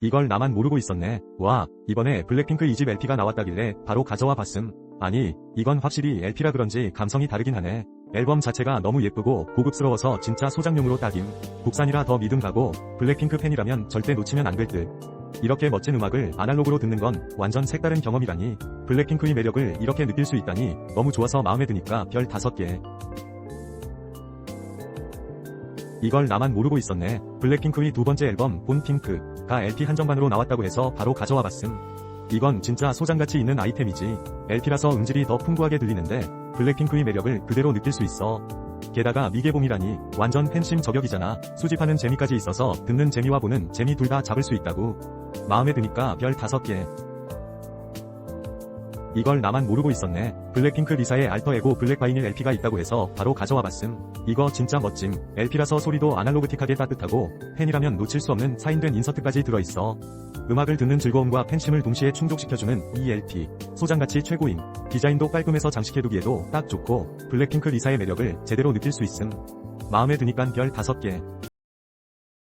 이걸 나만 모르고 있었네. 와, 이번에 블랙핑크 2집 LP가 나왔다길래 바로 가져와 봤음. 아니, 이건 확실히 LP라 그런지 감성이 다르긴 하네. 앨범 자체가 너무 예쁘고 고급스러워서 진짜 소장용으로 딱임. 국산이라 더 믿음 가고 블랙핑크 팬이라면 절대 놓치면 안 될 듯. 이렇게 멋진 음악을 아날로그로 듣는 건 완전 색다른 경험이라니. 블랙핑크의 매력을 이렇게 느낄 수 있다니 너무 좋아서 마음에 드니까 별 5개. 이걸 나만 모르고 있었네. 블랙핑크의 두 번째 앨범 본핑크가 LP 한정판으로 나왔다고 해서 바로 가져와 봤음. 이건 진짜 소장가치 있는 아이템이지. LP라서 음질이 더 풍부하게 들리는데 블랙핑크의 매력을 그대로 느낄 수 있어. 게다가 미개봉이라니 완전 팬심 저격이잖아. 수집하는 재미까지 있어서 듣는 재미와 보는 재미 둘 다 잡을 수 있다고. 마음에 드니까 별 5개. 이걸 나만 모르고 있었네. 블랙핑크 리사의 알터 에고 블랙 바이닐 LP가 있다고 해서 바로 가져와 봤음. 이거 진짜 멋짐. LP라서 소리도 아날로그틱하게 따뜻하고 팬이라면 놓칠 수 없는 사인된 인서트까지 들어있어. 음악을 듣는 즐거움과 팬심을 동시에 충족시켜주는 이 LP. 소장가치 최고임. 디자인도 깔끔해서 장식해두기에도 딱 좋고 블랙핑크 리사의 매력을 제대로 느낄 수 있음. 마음에 드니깐 별 5개.